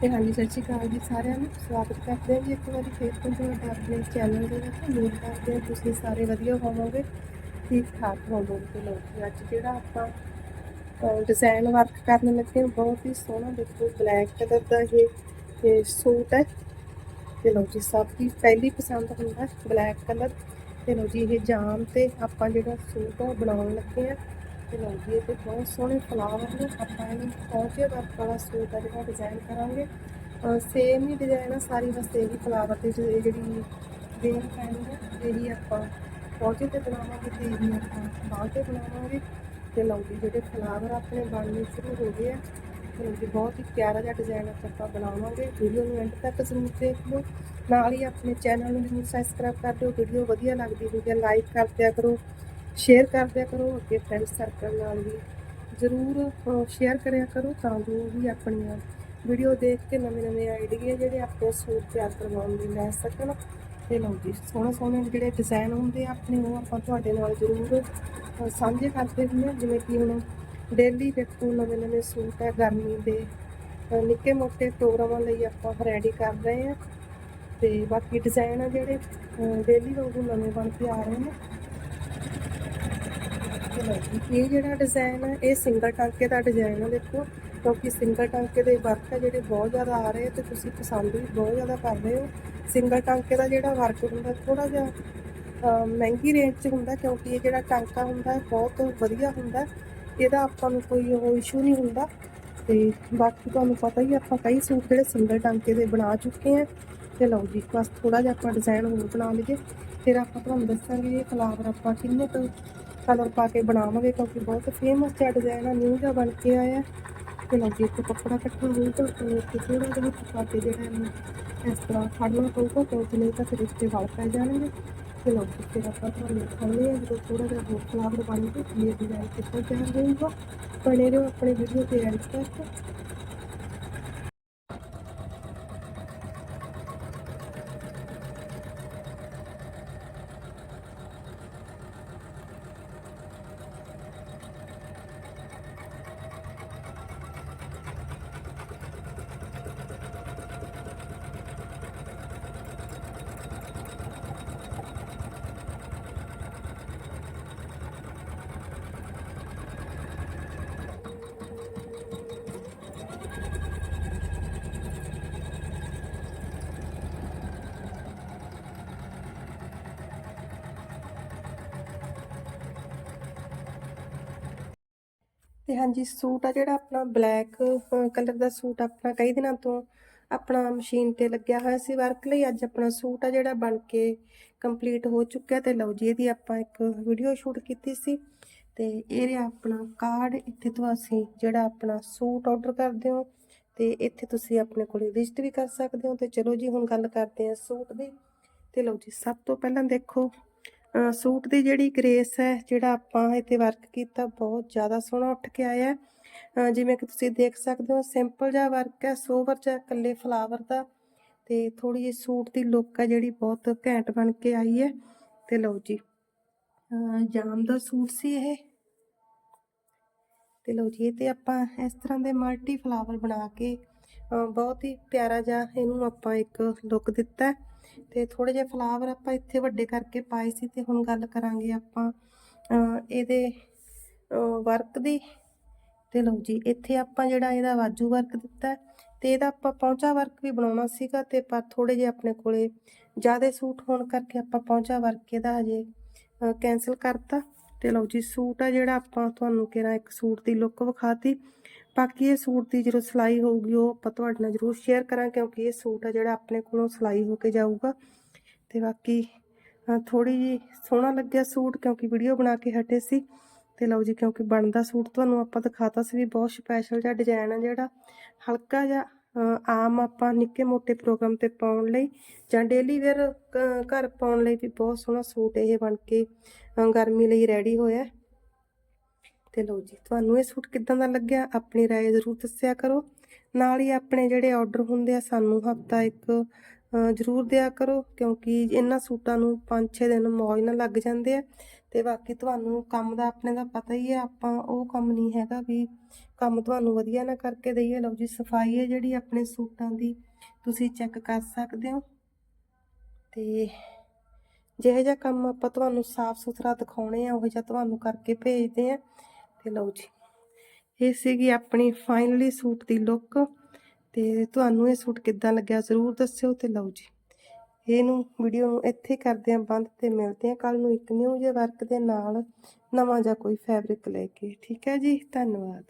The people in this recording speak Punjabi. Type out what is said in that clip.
ਤੇ ਹਾਂਜੀ ਸਤਿ ਸ਼੍ਰੀ ਅਕਾਲ ਜੀ ਸਾਰਿਆਂ ਨੂੰ। ਸਵਾਗਤ ਕਰਦੇ ਹਾਂ ਜੀ ਇੱਕ ਵਾਰੀ ਫੇਰ ਤੋਂ ਤੁਹਾਡੇ ਆਪਣੇ ਚੈਨਲ ਦੇ ਵਿੱਚ ਉਮੀਦ ਕਰਦੇ ਹਾਂ। ਤੁਸੀਂ ਸਾਰੇ ਵਧੀਆ ਹੋਵੋਗੇ ਠੀਕ ਠਾਕ ਹੋਵੋਗੇ ਤੇ ਲਓ ਜੀ। ਅੱਜ ਜਿਹੜਾ ਆਪਾਂ ਡਿਜ਼ਾਈਨ ਵਰਕ ਕਰਨ ਲੱਗੇ ਹਾਂ, ਬਹੁਤ ਹੀ ਸੋਹਣਾ ਦੇਖੋ ਬਲੈਕ ਕਲਰ ਦਾ ਇਹ ਇਹ ਸੂਟ ਹੈ। ਤੇ ਲਓ ਜੀ ਸਭ ਦੀ ਪਹਿਲੀ ਪਸੰਦ ਹੁੰਦਾ ਬਲੈਕ ਕਲਰ ਤੇ ਲਓ ਜੀ ਇਹ ਜਾਮ ਤੇ ਆਪਾਂ ਜਿਹੜਾ ਸੂਟ ਉਹ ਬਣਾਉਣ ਲੱਗੇ ਆ ਤੇ ਲਾਉਂਦੀ ਹੈ ਇਹ ਤੇ ਬਹੁਤ ਸੋਹਣੇ ਫਲਾਵਰ ਨੇ, ਆਪਾਂ ਇਹਨੂੰ ਪਹੁੰਚੇ ਵਰਕ ਵਾਲਾ ਸੂਟ ਆ ਜਿਹੜਾ ਡਿਜ਼ਾਈਨ ਕਰਾਂਗੇ। ਸੇਮ ਹੀ ਡਿਜ਼ਾਈਨ ਆ, ਸਾਰੀ ਬਸ ਇਹੀ ਫਲਾਵਰ ਤੇ ਜੋ ਇਹ ਜਿਹੜੀ ਵੇਲ ਪੈਣੀ ਹੈ ਇਹੀ ਆਪਾਂ ਪਹੁੰਚੇ ਤੇ ਬਣਾਵਾਂਗੇ ਤੇ ਇਹੀ ਆਪਾਂ ਬਾਅਦ ਤੇ ਬਣਾਵਾਂਗੇ। ਤੇ ਲਓ ਜਿਹੜੇ ਫਲਾਵਰ ਆਪਣੇ ਬਣਨੇ ਸ਼ੁਰੂ ਹੋ ਗਏ ਆ ਤੇ ਬਹੁਤ ਹੀ ਪਿਆਰਾ ਜਿਹਾ ਡਿਜ਼ਾਈਨ ਆਪਾਂ ਬਣਾਵਾਂਗੇ। ਵੀਡੀਓ ਨੂੰ ਐਂਡ ਤੱਕ ਜ਼ਰੂਰ ਦੇਖ ਲਓ। ਨਾਲ ਹੀ ਆਪਣੇ ਚੈਨਲ ਨੂੰ ਜ਼ਰੂਰ ਸਬਸਕ੍ਰਾਈਬ ਕਰ ਦਿਓ ਵੀਡੀਓ ਵਧੀਆ ਲੱਗਦੀ ਹੋਈ ਹੈ ਲਾਈਕ ਕਰ ਦਿਆ ਕਰੋ। ਸ਼ੇਅਰ ਕਰਦਿਆ ਕਰੋ, ਅੱਗੇ ਫਰੈਂਡ ਸਰਕਲ ਨਾਲ ਵੀ। ਜ਼ਰੂਰ ਸ਼ੇਅਰ ਕਰਿਆ ਕਰੋ ਤਾਂ ਜੋ ਵੀ ਆਪਣੀਆਂ ਵੀਡੀਓ ਦੇਖ ਕੇ ਨਵੇਂ ਨਵੇਂ ਆਈਡੀਆ ਜਿਹੜੇ ਆਪਣੇ ਸੂਟ ਤਿਆਰ ਕਰਵਾਉਣ ਲਈ ਲੈ ਸਕਣ ਤੇ ਲਓ ਜੀ ਸੋਹਣੇ ਸੋਹਣੇ ਜਿਹੜੇ ਡਿਜ਼ਾਈਨ ਹੁੰਦੇ ਆ ਆਪਣੇ, ਉਹ ਆਪਾਂ ਤੁਹਾਡੇ ਨਾਲ ਜ਼ਰੂਰ ਸਾਂਝੇ ਕਰਦੇ ਹੁੰਦੇ ਹਾਂ ਜਿਵੇਂ ਕਿ ਹੁਣ ਡੇਲੀ ਦੇਖੋ ਨਵੇਂ ਨਵੇਂ ਸੂਟ ਹੈ ਗਰਮੀ ਦੇ ਨਿੱਕੇ ਮੋਟੇ ਪ੍ਰੋਗਰਾਮਾਂ ਲਈ ਆਪਾਂ ਰੈਡੀ ਕਰ ਰਹੇ ਹਾਂ ਤੇ ਬਾਕੀ ਡਿਜ਼ਾਈਨ ਆ ਜਿਹੜੇ ਡੇਲੀ ਵਾਂਗੂ ਨਵੇਂ ਬਣ ਕੇ ਆ ਰਹੇ ਨੇ। ਇਹ ਜਿਹੜਾ ਡਿਜ਼ਾਈਨ ਹੈ, ਇਹ ਸਿੰਗਲ ਟਾਂਕੇ ਦਾ ਡਿਜ਼ਾਈਨ ਹੈ, ਦੇਖੋ, ਕਿਉਂਕਿ ਸਿੰਗਲ ਟਾਂਕੇ ਦੇ ਵਰਕ ਹੈ ਜਿਹੜੇ ਬਹੁਤ ਜ਼ਿਆਦਾ ਆ ਰਹੇ ਤੇ ਤੁਸੀਂ ਪਸੰਦ ਵੀ ਬਹੁਤ ਜ਼ਿਆਦਾ ਕਰ ਰਹੇ ਹੋ। ਸਿੰਗਲ ਟਾਂਕੇ ਦਾ ਜਿਹੜਾ ਵਰਕ ਹੁੰਦਾ ਥੋੜਾ ਜਿਹਾ ਮਹਿੰਗੀ ਰੇਂਜ 'ਚ ਹੁੰਦਾ, ਕਿਉਂਕਿ ਇਹ ਜਿਹੜਾ ਟਾਂਕਾ ਹੁੰਦਾ ਬਹੁਤ ਵਧੀਆ ਹੁੰਦਾ। ਇਹਦਾ ਆਪਾਂ ਨੂੰ ਕੋਈ ਉਹ ਇਸ਼ੂ ਨਹੀਂ ਹੁੰਦਾ। ਤੇ ਬਾਕੀ ਤੁਹਾਨੂੰ ਪਤਾ ਹੀ ਆਪਾਂ ਕਈ ਸੂਟ ਜਿਹੜੇ ਸਿੰਗਲ ਟਾਂਕੇ ਦੇ ਬਣਾ ਚੁੱਕੇ ਆ। ਤੇ ਲਓ ਜੀ, ਬਸ ਥੋੜਾ ਜਿਹਾ ਆਪਾਂ ਡਿਜ਼ਾਈਨ ਹੋਰ ਬਣਾ ਲਈਏ। ਫਿਰ ਆਪਾਂ ਤੁਹਾਨੂੰ ਦੱਸਾਂਗੇ ਇਹ ਫਲਾਵਰ ਆਪਾਂ ਕਿੰਨੇ ਤੋਂ ਕਲਰ ਪਾ ਕੇ ਬਣਾਵਾਂਗੇ ਕਿਉਂਕਿ ਬਹੁਤ ਫੇਮਸ ਜਿਹਾ ਡਿਜ਼ਾਈਨ ਆ ਨਿਊ ਜਿਹਾ ਬਣ ਕੇ ਆਇਆ ਤੇ ਲਓ ਜੀ ਇੱਥੇ ਕੱਪੜਾ ਕੱਟਣਾ ਹੋਊਗਾ ਤੇ ਥੋੜਾ ਜਿਹਾ ਵਿੱਚ ਪਾ ਕੇ ਜਿਹੜਾ ਇਹਨੂੰ ਇਸ ਤਰ੍ਹਾਂ ਫੜਨਾ ਪਊਗਾ ਕਿਉਂਕਿ ਨਹੀਂ ਤਾਂ ਫਿਰ ਇੱਥੇ ਵਲ ਪੈ ਜਾਣਗੇ। ਤੇ ਲਓ ਜੀ, ਫਿਰ ਆਪਾਂ ਤੁਹਾਨੂੰ ਦਿਖਾਉਂਦੇ ਹਾਂ ਜਦੋਂ ਥੋੜਾ ਜਿਹਾ ਹੋਰ ਫਲਾਵਰ ਬਣ ਕੇ ਇਹ ਡਿਜ਼ਾਈਨ ਕਿੱਦਾਂ ਤਿਆਰ ਹੋਊਗਾ। ਬਣੇ ਰਹੋ ਆਪਣੇ ਵੀਡੀਓ ਤੇ ਐਂਡ ਤੱਕ। ਤੇ ਹਾਂਜੀ, ਸੂਟ ਆ ਜਿਹੜਾ ਆਪਣਾ ਬਲੈਕ ਕਲਰ ਦਾ ਸੂਟ ਆਪਣਾ ਕਈ ਦਿਨਾਂ ਤੋਂ ਆਪਣਾ ਮਸ਼ੀਨ ਤੇ ਲੱਗਿਆ ਹੋਇਆ ਸੀ। ਵਰਕ ਲਈ ਅੱਜ ਆਪਣਾ ਸੂਟ ਆ ਜਿਹੜਾ ਬਣ ਕੇ ਕੰਪਲੀਟ ਹੋ ਚੁੱਕਿਆ ਤੇ ਲਓ ਜੀ, ਇਹਦੀ ਆਪਾਂ ਇੱਕ ਵੀਡੀਓ ਸ਼ੂਟ ਕੀਤੀ ਸੀ। ਤੇ ਇਹ ਰਿਹਾ ਆਪਣਾ ਕਾਰਡ ਇੱਥੇ ਤੋਂ ਅਸੀਂ ਜਿਹੜਾ ਆਪਣਾ ਸੂਟ ਆਰਡਰ ਕਰਦੇ ਹੋ ਤੇ ਇੱਥੇ ਤੁਸੀਂ ਆਪਣੇ ਕੋਲੇ ਵਿਜ਼ਿਟ ਵੀ ਕਰ ਸਕਦੇ ਹੋ। ਤੇ ਚਲੋ ਜੀ, ਹੁਣ ਗੱਲ ਕਰਦੇ ਹਾਂ ਸੂਟ ਦੀ। ਤੇ ਲਓ ਜੀ, ਸਭ ਤੋਂ ਪਹਿਲਾਂ ਦੇਖੋ ਸੂਟ ਦੀ ਜਿਹੜੀ ਗ੍ਰੇਸ ਹੈ, ਜਿਹੜਾ ਆਪਾਂ ਇੱਥੇ ਵਰਕ ਕੀਤਾ, ਬਹੁਤ ਜ਼ਿਆਦਾ ਸੋਹਣਾ ਉੱਠ ਕੇ ਆਇਆ ਜਿਵੇਂ ਕਿ ਤੁਸੀਂ ਦੇਖ ਸਕਦੇ ਹੋ ਸਿੰਪਲ ਜਿਹਾ ਵਰਕ ਹੈ ਸੋਵਰ ਜਿਹਾ, ਇਕੱਲੇ ਫਲਾਵਰ ਦਾ। ਤੇ ਥੋੜੀ ਜਿਹੀ ਸੂਟ ਦੀ ਲੁੱਕ ਹੈ ਜਿਹੜੀ ਬਹੁਤ ਘੈਂਟ ਬਣ ਕੇ ਆਈ ਹੈ। ਤੇ ਲਓ ਜੀ ਜਾਮ ਦਾ ਸੂਟ ਸੀ ਇਹ। ਤੇ ਲਓ ਜੀ, ਇਹ ਤੇ ਆਪਾਂ ਇਸ ਤਰ੍ਹਾਂ ਦੇ ਮਲਟੀ ਫਲਾਵਰ ਬਣਾ ਕੇ ਬਹੁਤ ਹੀ ਪਿਆਰਾ ਜਿਹਾ ਇਹਨੂੰ ਆਪਾਂ ਇੱਕ ਲੁੱਕ ਦਿੱਤਾ ਤੇ ਥੋੜੇ ਜਿਹੇ ਫਲਾਵਰ ਆਪਾਂ ਇੱਥੇ ਵੱਡੇ ਕਰਕੇ ਪਾਏ ਸੀ ਤੇ ਹੁਣ ਗੱਲ ਕਰਾਂਗੇ ਆਪਾਂ ਇਹਦੇ ਵਰਕ ਦੀ। ਤੇ ਲਓ ਜੀ, ਇੱਥੇ ਆਪਾਂ ਜਿਹੜਾ ਇਹਦਾ ਵਾਜੂ ਵਰਕ ਦਿੱਤਾ ਹੈ ਤੇ ਇਹਦਾ ਆਪਾਂ ਪੌਂਚਾ ਵਰਕ ਵੀ ਬਣਾਉਣਾ ਸੀਗਾ ਤੇ ਪਰ ਥੋੜੇ ਜਿਹੇ ਆਪਣੇ ਕੋਲੇ ਜ਼ਿਆਦਾ ਸੂਟ ਹੋਣ ਕਰਕੇ ਆਪਾਂ ਪੌਂਚਾ ਵਰਕ ਇਹਦਾ ਹਜੇ ਕੈਨਸਲ ਕਰਤਾ। ਤੇ ਲਓ ਜੀ, ਸੂਟ ਆ ਜਿਹੜਾ ਆਪਾਂ ਤੁਹਾਨੂੰ ਕਿਹਾ ਇੱਕ ਸੂਟ ਦੀ ਲੁੱਕ ਵਿਖਾਤੀ। ਬਾਕੀ ਇਹ ਸੂਟ ਦੀ ਜਦੋਂ ਸਿਲਾਈ ਹੋਊਗੀ, ਉਹ ਆਪਾਂ ਤੁਹਾਡੇ ਨਾਲ ਜ਼ਰੂਰ ਸ਼ੇਅਰ ਕਰਾਂ ਕਿਉਂਕਿ ਇਹ ਸੂਟ ਆ ਜਿਹੜਾ ਆਪਣੇ ਕੋਲੋਂ ਸਿਲਾਈ ਹੋ ਕੇ ਜਾਊਗਾ। ਤੇ ਬਾਕੀ ਥੋੜੀ ਜੀ ਸੋਹਣਾ ਲੱਗਿਆ ਸੂਟ, ਕਿਉਂਕਿ ਵੀਡੀਓ ਬਣਾ ਕੇ ਹਟੇ ਸੀ। ਤੇ ਲਓ ਜੀ, ਕਿਉਂਕਿ ਬਣਦਾ ਸੂਟ ਤੁਹਾਨੂੰ ਆਪਾਂ ਦਿਖਾਤਾ ਸੀ ਵੀ ਬਹੁਤ ਸਪੈਸ਼ਲ ਜਿਹਾ ਡਿਜ਼ਾਈਨ ਆ ਜਿਹੜਾ। ਹਲਕਾ ਜਿਹਾ ਆਮ ਆਪਾਂ ਨਿੱਕੇ ਮੋਟੇ ਪ੍ਰੋਗਰਾਮ ਤੇ ਪਾਉਣ ਲਈ ਜਾਂ ਡੇਲੀ ਵੇਅਰ ਘਰ ਪਾਉਣ ਲਈ ਵੀ ਬਹੁਤ ਸੋਹਣਾ ਸੂਟ ਇਹ ਬਣ ਕੇ ਗਰਮੀ ਲਈ ਰੈਡੀ ਹੋਇਆ। ਤੇ ਲਓ ਜੀ ਤੁਹਾਨੂੰ ਇਹ ਸੂਟ ਕਿੱਦਾਂ ਦਾ ਲੱਗਿਆ ਆਪਣੀ رائے ਜ਼ਰੂਰ ਦੱਸਿਆ ਕਰੋ ਨਾਲ ਹੀ ਆਪਣੇ ਜਿਹੜੇ ਆਰਡਰ ਹੁੰਦੇ ਆ ਸਾਨੂੰ ਹਫਤਾ ਇੱਕ ਅ, ਜ਼ਰੂਰ ਦਿਆ ਕਰੋ ਕਿਉਂਕਿ ਇਹਨਾਂ ਸੂਟਾਂ ਨੂੰ 5-6 ਦਿਨ ਮੌਜ ਨਾਲ ਲੱਗ ਜਾਂਦੇ ਆ ਤੇ ਬਾਕੀ ਤੁਹਾਨੂੰ ਕੰਮ ਦਾ ਆਪਣੇ ਦਾ ਪਤਾ ਹੀ ਹੈ ਆਪਾਂ ਉਹ ਕੰਮ ਨਹੀਂ ਹੈਗਾ ਵੀ ਕੰਮ ਤੁਹਾਨੂੰ ਵਧੀਆ ਨਾ ਕਰਕੇ ਦਈਏ ਲਓ ਜੀ ਸਫਾਈ ਹੈ ਜਿਹੜੀ ਆਪਣੇ ਸੂਟਾਂ ਦੀ ਤੁਸੀਂ ਚੈੱਕ ਕਰ ਸਕਦੇ ਹੋ ਤੇ ਜਿਹੋ ਜਿਹਾ ਕੰਮ ਆਪਾਂ ਤੁਹਾਨੂੰ ਸਾਫ਼ ਸੁਥਰਾ ਦਿਖਾਉਣੇ ਆ ਉਹ ਜਿਹਾ ਤੁਹਾਨੂੰ ਕਰਕੇ ਭੇਜਦੇ ਆ ਤੇ ਲਓ ਜੀ। ਇਹ ਸੀਗੀ ਆਪਣੀ ਫਾਈਨਲੀ ਸੂਟ ਦੀ ਲੁੱਕ ਤੇ ਤੁਹਾਨੂੰ ਇਹ ਸੂਟ ਕਿੱਦਾਂ ਲੱਗਿਆ ਜ਼ਰੂਰ ਦੱਸਿਓ ਤੇ ਲਓ ਜੀ। ਇਹਨੂੰ ਵੀਡੀਓ ਨੂੰ ਇੱਥੇ ਕਰਦੇ ਆਂ ਬੰਦ ਤੇ ਮਿਲਦੇ ਆਂ ਕੱਲ ਨੂੰ ਇੱਕ ਨਿਊ ਜਿਹੇ ਵਰਕ ਦੇ ਨਾਲ ਨਵਾਂ ਜਾਂ ਕੋਈ ਫੈਬਰਿਕ ਲੈ ਕੇ। ਠੀਕ ਹੈ ਜੀ, ਧੰਨਵਾਦ।